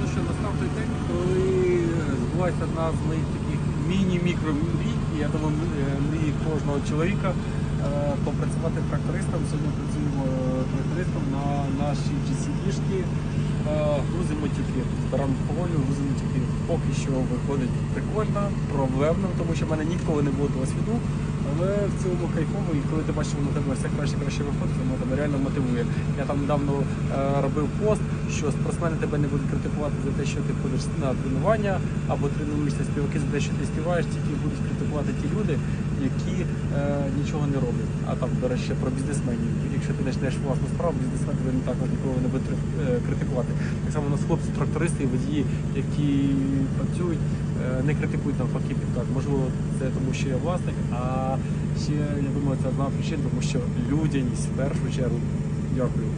Ну що, настав той день, коли збувається одна з моїх таких міні-мікро мрій, і я думаю, м- е, мрії кожного чоловіка е, попрацювати трактористом. Сьогодні працюємо е, трактористом на нашій GCD-шки. Грузимо тільки, беремо поволю, грузимо тільки. Поки що виходить прикольно, проблемно, тому що в мене ніколи не було досвіду. Але в цілому кайфово, і коли ти бачиш, що на тебе все краще краще виходить, воно тебе реально мотивує. Я там недавно е, робив пост, що спортсмени тебе не будуть критикувати за те, що ти ходиш на тренування або тренуєшся співаки за те, що ти співаєш, тільки будуть критикувати ті люди, які е, нічого не роблять. А там, до речі, про бізнесменів. Якщо ти почнеш власну справу, бізнесмен не також ніколи не буде е, критикувати. Так само у нас хлопці, трактористи і водії, які працюють, е, не критикують навпаки підкат. Можливо, це тому, що я власник, а ще я думаю, це одна причин, тому що людяність в першу чергу. Дякую.